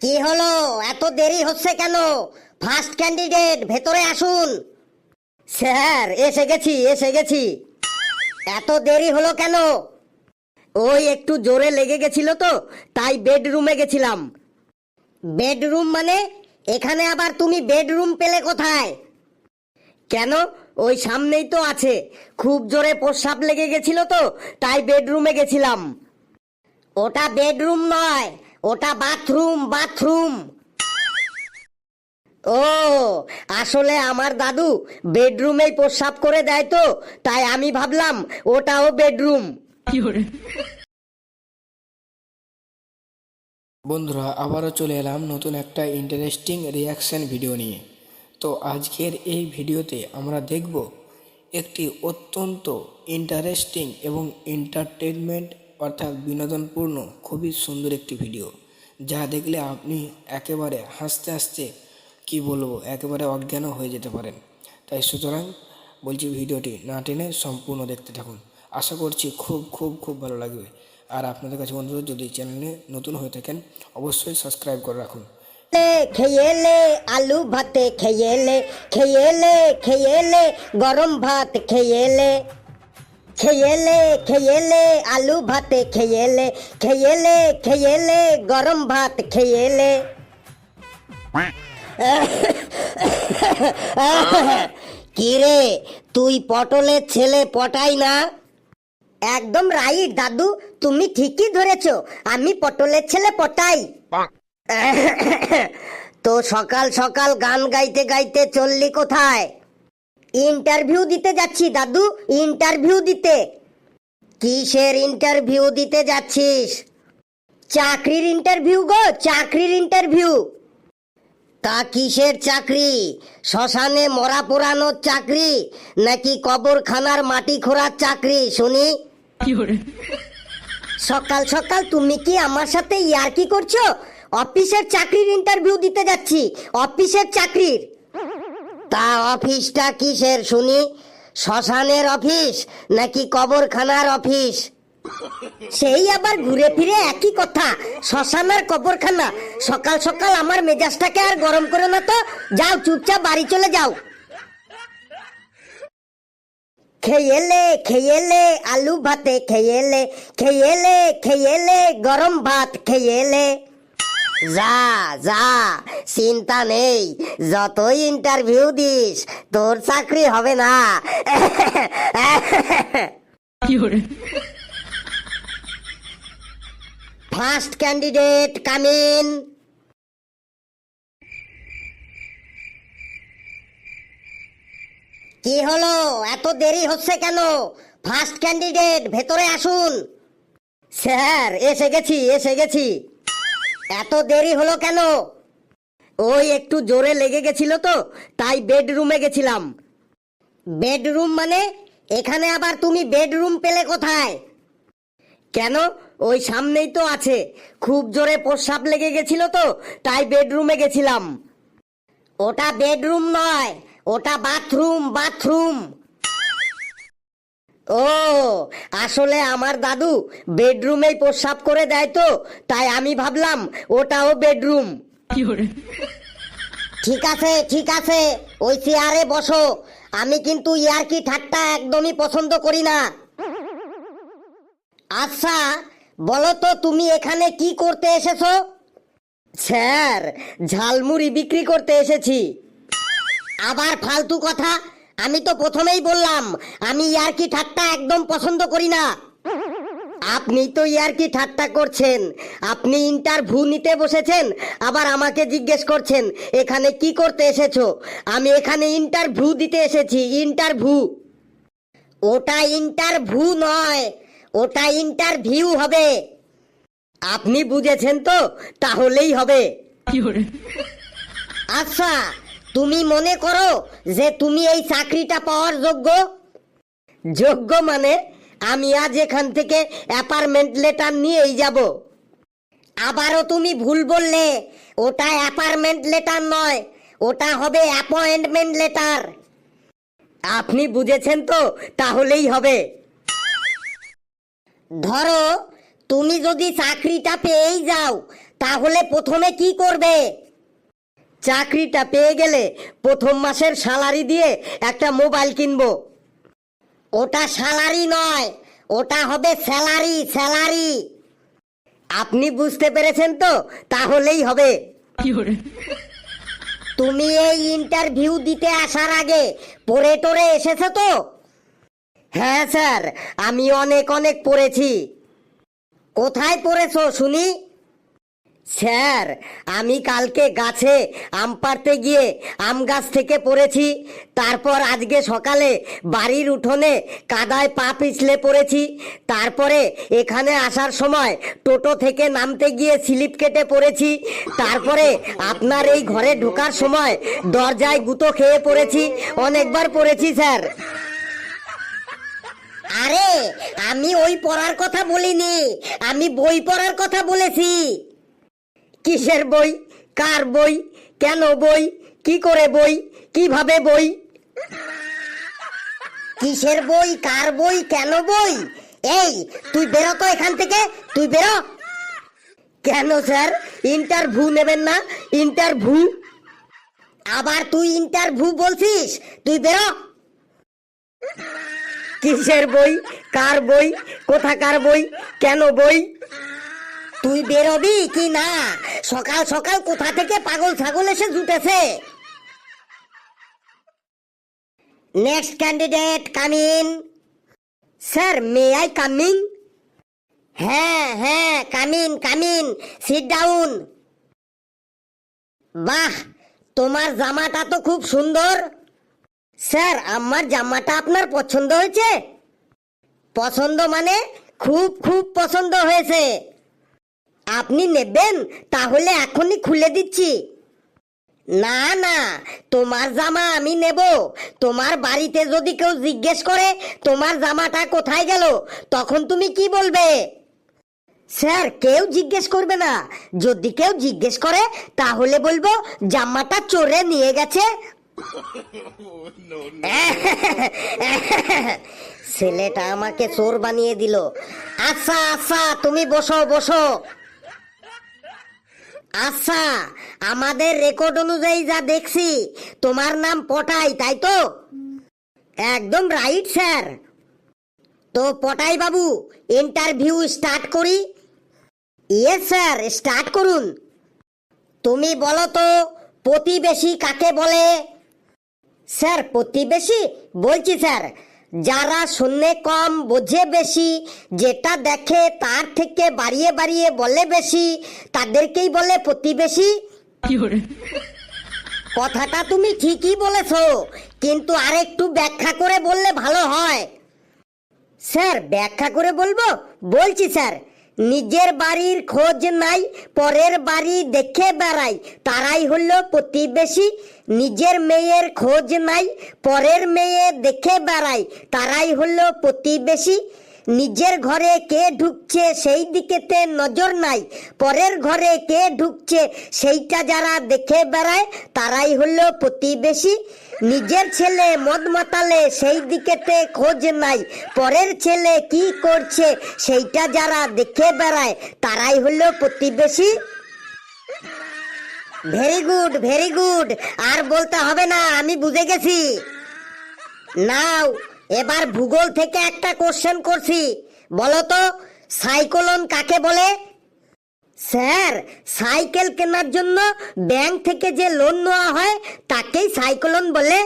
কি হলো? এত দেরি হচ্ছে কেন? ফার্স্ট ক্যান্ডিডেট ভেতরে আসুন। স্যার, এসে গেছি এসে গেছি। এত দেরি হলো কেন? ওই একটু জোরে লেগে গেছিল তো, তাই বেডরুমে গেছিলাম। বেডরুম মানে? এখানে আবার তুমি বেডরুম পেলে কোথায়? কেন? ওই সামনেই তো আছে। খুব জোরে প্রস্রাব লেগে গেছিল তো, তাই বেডরুমে গেছিলাম। ওটা বেডরুম নয় ওটা বাথরুম বাথরুম। ও আসলে আমার দাদু বেডরুমেই প্রস্রাব করে দেয় তো তাই আমি ভাবলাম ওটাও বেডরুম। বন্ধুরা আবারও চলে এলাম নতুন একটা ইন্টারেস্টিং রিয়াকশন ভিডিও নিয়ে। তো আজকের এই ভিডিওতে আমরা দেখব একটি অত্যন্ত ইন্টারেস্টিং এবং এন্টারটেনমেন্ট অর্থাৎ বিনোদনপূর্ণ, খুবই সুন্দর একটি ভিডিও যা দেখলে আপনি একেবারে হাসতে হাসতে, কি বলব, একেবারে অজ্ঞান হয়ে যেতে পারেন। তাই সুতরাং বলছি ভিডিওটি না টেনে সম্পূর্ণ দেখতে থাকুন। আশা করছি খুব খুব খুব ভালো লাগবে। আর আপনাদের কাছে বন্ধুরা যদি চ্যানেলে নতুন হয়ে থাকেন, অবশ্যই সাবস্ক্রাইব করে রাখুন। লে, খেয়ে লে, আলু ভাতে খেয়ে লে খেয়ে লে খেয়ে লে, গরম ভাত খেয়ে লে খেয়ে লে খেয়ে লে আলু ভাতে খেয়েলে খেয়েলে খেয়ে লে খেয়ে লে গরম ভাত খেয়ে লে কি রে তুই পটলের ছেলে পটাই না? একদম রাইট, দাদু, তুমি ঠিকই ধরেছো, আমি পটলের ছেলে পটাই। তো সকাল সকাল গান গাইতে গাইতে চললি কোথায়? ইন্টারভিউ দিতে যাচ্ছি দাদু ইন্টারভিউ দিতে। কিসের ইন্টারভিউ দিতে যাচ্ছিস? চাকরির ইন্টারভিউ গো চাকরির ইন্টারভিউ। তা কিসের চাকরি? শ্মশানে মরা পোড়ানোর চাকরি নাকি কবরখানার মাটি খোঁড়ার চাকরি? শুনি। সকাল সকাল তুমি কি আমার সাথে ইয়ার্কি করছ? অফিসের চাকরির ইন্টারভিউ দিতে যাচ্ছি অফিসের চাকরির। তা অফিসটা কিসের শুনি? শ্মশানের অফিস নাকি কবরখানার অফিস? সেই আবার ঘুরে ফিরে একই কথা, শ্মশান আর কবরখানা। সকাল সকাল আমার মেজাজটাকে আর গরম করে না তো, যাও চুপচাপ বাড়ি চলে যাও। খেয়েলে খেয়েলে, আলু ভাতে খেয়েলে খেয়েলে খেয়েলে, গরম ভাত খেয়েলে। যা যা চিন্তা নেই। যতই ইন্টারভিউ দিস তোর চাকরি হবে না। ফার্স্ট ক্যান্ডিডেট কামিন কি হলো? এত দেরি হচ্ছে কেন? ফার্স্ট ক্যান্ডিডেট ভেতরে আসুন। স্যার এসে গেছি এসে গেছি। এত দেরি হলো কেন? ওই একটু জোরে লেগে গেছিল তো, তাই বেডরুমে গেছিলাম। বেডরুম মানে এখানে আবার তুমি বেডরুম পেলে কোথায়? কেন? ওই সামনেই তো আছে। খুব জোরে প্রস্রাব লেগে গেছিল তো, তাই বেডরুমে গেছিলাম। ওটা বেডরুম নয়, ওটা বাথরুম বাথরুম। ও আসলে আমার দাদু বেডরুমেই প্রস্রাব করে দেয় তো তাই আমি ভাবলাম ওটাও বেডরুম। ঠিক আছে ঠিক আছে ওই চেয়ারে বসো আমি কিন্তু ইয়ারকি ঠাট্টা একদমই পছন্দ করি না। আচ্ছা বলো তো তুমি এখানে কি করতে এসেছ? স্যার ঝালমুড়ি বিক্রি করতে এসেছি। আবার ফালতু কথা আমি তো প্রথমেই বললাম আমি ইয়ারকি ঠাট্টা একদম পছন্দ করি না। আপনি তো ইয়ারকি ঠাট্টা করছেন আপনি ইন্টারভিউ নিতে বসেছেন আবার আমাকে জিজ্ঞেস করছেন এখানে কি করতে এসেছ? আমি এখানে ইন্টারভিউ দিতে এসেছি ইন্টারভিউ ওটা ইন্টারভিউ নয় ওটা ইন্টারভিউ হবে। আপনি বুঝেছেন তো তাহলেই হবে। আচ্ছা তুমি মনে করো যে তুমি এই চাকরিটা পাওয়ার যোগ্য? যোগ্য মানে আমি আজ এখান থেকে অ্যাপার্টমেন্ট লেটার নিয়েই যাব। আবারও তুমি ভুল বললে, ওটা অ্যাপার্টমেন্ট লেটার নয়, ওটা হবে অ্যাপয়েন্টমেন্ট লেটার। আপনি বুঝেছেন তো, তাহলেই হবে। ধরো, তুমি যদি চাকরিটা পেয়েই যাও, তাহলে প্রথমে কি করবে? চাকরিটা পেয়ে গেলে প্রথম মাসের স্যালারি দিয়ে একটা মোবাইল কিনবো। ওটা স্যালারি নয় ওটা হবে স্যালারি স্যালারি। আপনি বুঝতে পেরেছেন তো? তাহলেই হবে। তুমি এই ইন্টারভিউ দিতে আসার আগে পড়ে টরে এসেছ তো? হ্যাঁ স্যার আমি অনেক অনেক পড়েছি। কোথায় পড়েছো শুনি? স্যার, আমি কালকে গাছে আম পাড়তে গিয়ে আম গাছ থেকে পড়েছি, তারপর আজকে সকালে বাড়ির উঠোনে কাদায় পা পিছলে পড়েছি, তারপরে এখানে আসার সময় টোটো থেকে নামতে গিয়ে স্লিপ কেটে পড়েছি, তারপরে আপনার এই ঘরে ঢোকার সময় দরজায় গুঁতো খেয়ে পড়েছি, অনেকবার পড়েছি, স্যার। আরে, আমি ওই পড়ার কথা বলিনি, আমি বই পড়ার কথা বলেছি। কিসের বই? কার বই? কেন বই? কি করে বই? কীভাবে বই? কিসের বই? কার বই? কেন বই? এই, তুই বেরো তো এখান থেকে, তুই বেরো। কেন স্যার? ইন্টারভিউ নেবেন না? ইন্টারভিউ আবার তুই ইন্টারভিউ বলছিস? তুই বেরো। কিসের বই? কার বই? কোথাকার বই? কেন বই? তুই বেরোবি কি না? সকাল সকাল কোথা থেকে পাগল ছাগল এসে জুটেছে? Next candidate come in sir may I coming হ্যাঁ হ্যাঁ কামিন কামিন সিট ডাউন বাহ, তোমার জামাটা তো খুব সুন্দর। স্যার আমার জামাটা আপনার পছন্দ হয়েছে? পছন্দ মানে খুব খুব পছন্দ হয়েছে। আপনি নেবেন, তাহলে এখনই খুলে দিচ্ছি। না না, তোমার জামা আমি নেব। তোমার বাড়িতে যদি কেউ জিজ্ঞেস করে, তোমার জামাটা কোথায় গেল, তখন তুমি কি বলবে? স্যার, কেউ জিজ্ঞেস করবে না। যদি কেউ জিজ্ঞেস করে, তাহলে বলব, জামাটা চোরে নিয়ে গেছে। ছেলেটা আমাকে চোর বানিয়ে দিল। আচ্ছা আচ্ছা তুমি বসো বসো। আচ্ছা আমাদের রেকর্ড অনুযায়ী যা দেখছি, তোমার নাম পটাই, তাই তো? একদম রাইট স্যার তো পটাই বাবু ইন্টারভিউ স্টার্ট করি? ইয়েস স্যার স্টার্ট করুন। তুমি বলো তো, প্রতিবেশী কাকে বলে? স্যার প্রতিবেশী? বলছি স্যার যারা শূন্যে কম বোঝে বেশি যেটা দেখে তার থেকে বাড়িয়ে বাড়িয়ে বলে বেশি তাদেরকেই বলে প্রতিবেশী। কথাটা তুমি ঠিকই বলেছ কিন্তু আরেকটু ব্যাখ্যা করে বললে ভালো হয়। স্যার ব্যাখ্যা করে বলব? বলছি স্যার। নিজের বাড়ির খোঁজ নাই, পরের বাড়ি দেখে বেড়াই। তারাই হলো প্রতিবেশী, নিজের মেয়ের খোঁজ নাই, পরের মেয়ে দেখে বেড়াই। তারাই হলো প্রতিবেশী, নিজের ঘরে কে ঢুকছে সেই দিকেতে নজর নাই। পরের ঘরে কে ঢুকছে সেইটা যারা দেখে বেড়ায়, তারাই হলো প্রতিবেশী নিজের ছেলে মদ মাতালে সেই দিকেতে খোঁজ নাই। পরের ছেলে কি করছে সেইটা যারা দেখে বেড়ায়, তারাই হলো প্রতিবেশী। ভেরি গুড ভেরি গুড, আর বলতে হবে না, আমি বুঝে গেছি। নাও, এবার ভূগোল থেকে একটা কোশ্চেন করছি। বলো তো, সাইক্লোন কাকে বলে? স্যার, সাইকেল কেনার জন্য ব্যাংক থেকে যে লোন নেওয়া হয়, তাকেই সাইক্লোন বলে।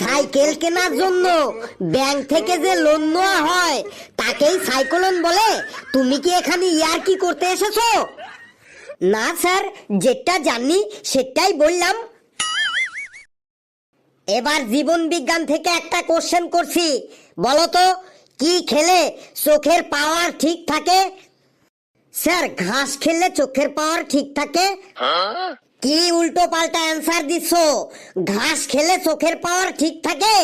সাইকেল কেনার জন্য ব্যাংক থেকে যে লোন নেওয়া হয়, তাকেই সাইক্লোন বলে। তুমি কি এখানে ইয়ার কি করতে এসেছ? না, স্যার, যেটা জানি সেটাই বললাম। এবার জীবন বিজ্ঞান থেকে একটা কোশ্চেন করছি। বলো তো, কি খেলে চোখের পাওয়ার ঠিক থাকে? স্যার, ঘাস খেলে চোখের পাওয়ার ঠিক থাকে? কি উল্টো পাল্টা অ্যান্সার দিচ্ছ ঘাস খেলে চোখের পাওয়ার ঠিক থাকে?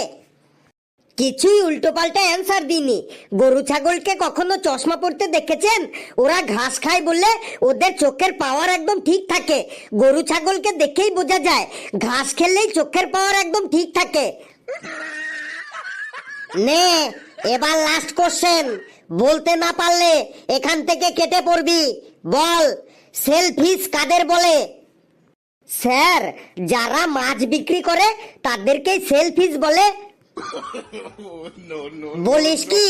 কিছুই উল্টো পাল্টা অ্যান্সার দিইনি। গরু ছাগলকে কখনো চশমা পড়তে দেখেছেন? ওরা ঘাস খায় বললে ওদের চোখের পাওয়ার একদম ঠিক থাকে। গরু ছাগলকে দেখেই বোঝা যায়, ঘাস খেললেই চোখের পাওয়ার একদম ঠিক থাকে। নে, এবার লাস্ট কোশ্চেন বলতে না পারলে এখান থেকে কেটে পড়বি। বল সেলফিস কাদের বলে? স্যার যারা মাছ বিক্রি করে তাদেরকেই সেলফিস বলে। বলিস কি?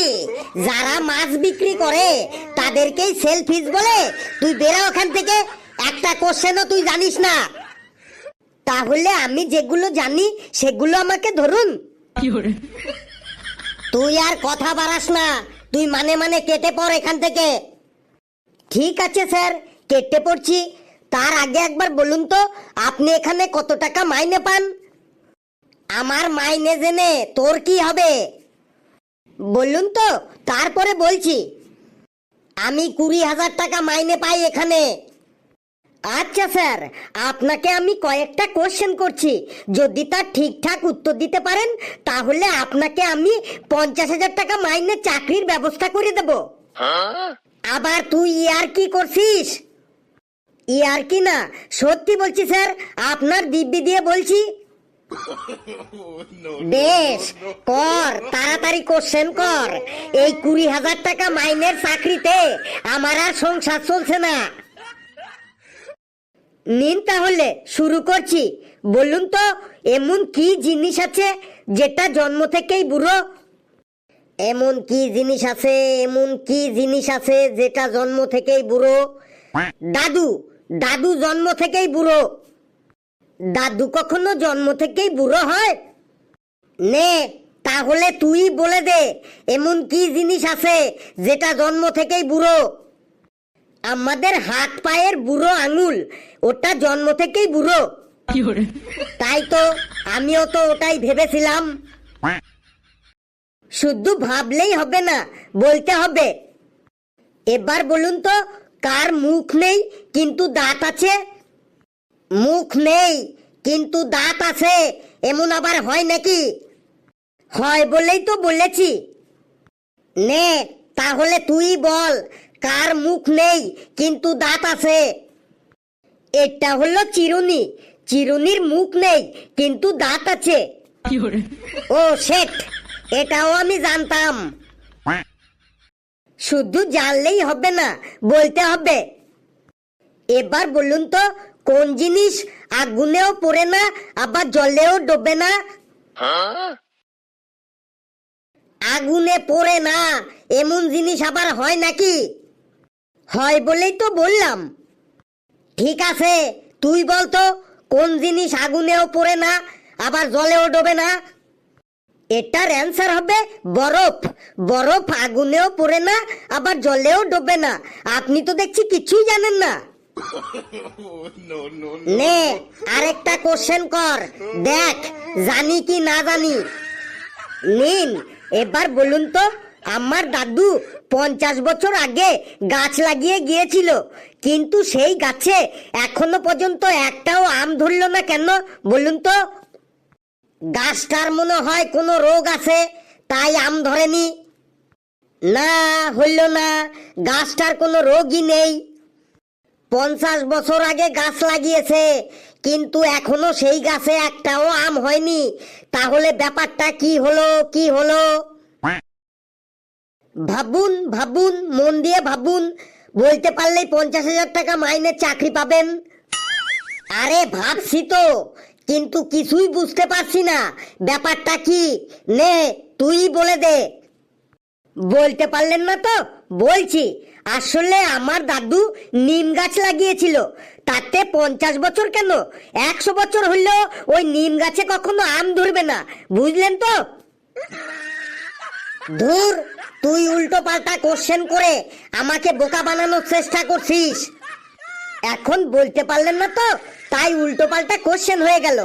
যারা মাছ বিক্রি করে তাদেরকেই সেলফিস বলে? তুই বেরা ওখান থেকে। একটা কোশ্চেনও তুই জানিস না। তাহলে আমি যেগুলো জানি সেগুলো আমাকে ধরুন। তুই আর কথা বাড়াস না। তুই মানে মানে কেটে পড় এখান থেকে। ঠিক আছে, স্যার, কেটে পড়ছি। তার আগে একবার বলুন তো, আপনি এখানে কত টাকা মাইনে পান? আমার মাইনে জেনে তোর কি হবে? বলুন তো, তারপরে বলছি। আমি কুড়ি হাজার টাকা মাইনে পাই এখানে। আচ্ছা স্যার, আপনাকে আমি কয়েকটা কোশ্চেন করছি। যদি তার ঠিকঠাক উত্তর দিতে পারেন, তাহলে আপনাকে আমি পঞ্চাশ হাজার টাকা মাইনে চাকরির ব্যবস্থা করে দেব। আবার তুই ইয়ার কি করছিস? ইয়ার কি না? সত্যি বলছি, স্যার, আপনার দিব্যি দিয়ে বলছি। বেশ, কর, তাড়াতাড়ি কোশ্চেন কর। এই কুড়ি হাজার টাকা মাইনের চাকরিতে আমার আর সংসার চলছে না। নিন তাহলে, শুরু করছি। বলুন তো, এমন কি জিনিস আছে যেটা জন্ম থেকেই বুড়ো? এমন কি জিনিস আছে, এমন কি জিনিস আছে যেটা জন্ম থেকেই বুড়ো? দাদু দাদু জন্ম থেকেই বুড়ো। দাদু কখনো জন্ম থেকেই বুড়ো হয়? নে, তাহলে তুই বলে দে, এমন কি জিনিস আছে যেটা জন্ম থেকেই বুড়ো? আমাদের হাত পায়ের বুড়ো আঙুল ওটা জন্ম থেকেই বুড়ো। তাই তো আমিও তো ওটাই ভেবেছিলাম। শুধু ভাবলেই হবে না বলতে হবে। এবার বলুন তো কার মুখ নেই কিন্তু দাঁত আছে? মুখ নেই কিন্তু দাঁত আছে এমন আবার হয় নাকি? হয় বলেই তো বলেছি। নে তাহলে তুই বল কার মুখ নেই কিন্তু দাঁত আছে। এটা হলো চিরুনি। চিরুনির মুখ নেই কিন্তু দাঁত আছে। ও শেট এটাও আমি জানতাম। শুধু জানলেই হবে না বলতে হবে। এবার বলুন তো কোন জিনিস আগুনেও পড়ে না আবার জলেও ডোবে না? আগুনে পড়ে না এমন জিনিস আবার হয় নাকি? হয় বলেই তো বললাম। ঠিক আছে, তুই বলতো কোন জিনিস আগুনেও পড়ে না, আবার জলেও ডোবে না? এটার অ্যান্সার হবে বরফ। বরফ আগুনেও পড়ে না, আবার জলেও ডোবে না। আপনি তো দেখছি কিছুই জানেন না। নে, আরেকটা কোশ্চেন কর। দেখ, জানি কি না জানি। নিন, এবার বলুন তো, আমার দাদু পঞ্চাশ বছর আগে গাছ লাগিয়ে গিয়েছিল। কিন্তু সেই গাছে এখনও পর্যন্ত একটাও আম ধরলো না কেন বলুন তো? গাছটার মনে হয় কোনো রোগ আছে, তাই আম ধরেনি। না, হইল না, গাছটার কোনো রোগই নেই। পঞ্চাশ বছর আগে গাছ লাগিয়েছে, কিন্তু এখনও সেই গাছে একটাও আম হয়নি। তাহলে ব্যাপারটা কি হলো কি হলো? ভাবুন ভাবুন, মন দিয়ে ভাবুন। বলতে পারলেই পঞ্চাশ হাজার টাকা মাইনে চাকরি পাবেন। আরে ভাবছি তো, কিন্তু কিছুই বুঝতে পারছি না। ব্যাপারটা কি? নে, তুই বলে দে। বলতে পারলেন না তো, বলছি। আসলে আমার দাদু নিম গাছ লাগিয়েছিল। তাতে পঞ্চাশ বছর কেন? একশো বছর হইলেও ওই নিম গাছে কখনো আম ধরবে না। বুঝলেন তো? ধুর, তুই উল্টো পাল্টা কোশ্চেন করে আমাকে বোকা বানানোর চেষ্টা করছিস। এখন বলতে পারলেন না তো, তাই উল্টো পাল্টা কোশ্চেন হয়ে গেল।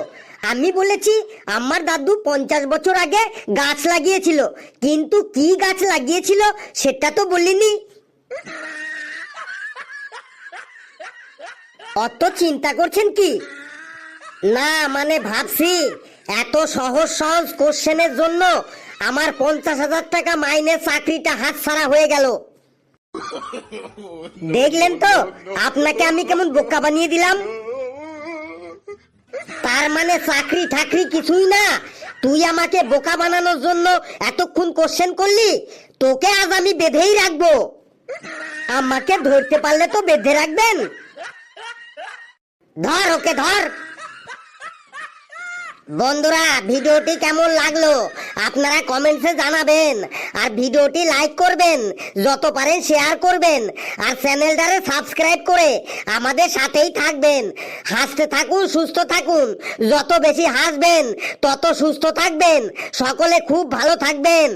আমি বলেছি, আমার দাদু পঞ্চাশ বছর আগে গাছ লাগিয়েছিল, কিন্তু কি গাছ লাগিয়েছিল সেটা তো বলিনি। অত চিন্তা করছেন কি? না মানে ভাবছি, এত সহজ সহজ কোশ্চেনের জন্য আমার পঞ্চাশ হাজার টাকা মাইনে চাকরিটা হাত হাতছাড়া হয়ে গেল। দেখলেন তো, আপনাকে আমি কেমন বোকা বানিয়ে দিলাম? তার মানে চাকরি ঠাকরি কিছুই না। তুই আমাকে বোকা বানানোর জন্য এতক্ষণ কোশ্চেন করলি? তোকে আজ আমি বেঁধেই রাখব। আমাকে ধরতে পারলে তো বেঁধে রাখবেন। ধর ওকে, ধর। বন্ধুরা, ভিডিওটি কেমন লাগল? আপনারা কমেন্টসে জানাবেন। আর ভিডিওটি লাইক করবেন, যত পারেন শেয়ার করবেন। আর চ্যানেলটারে সাবস্ক্রাইব করে আমাদের সাথেই থাকবেন। হাসতে থাকুন, সুস্থ থাকুন। যত বেশি হাসবেন, তত সুস্থ থাকবেন। সকলে খুব ভালো থাকবেন।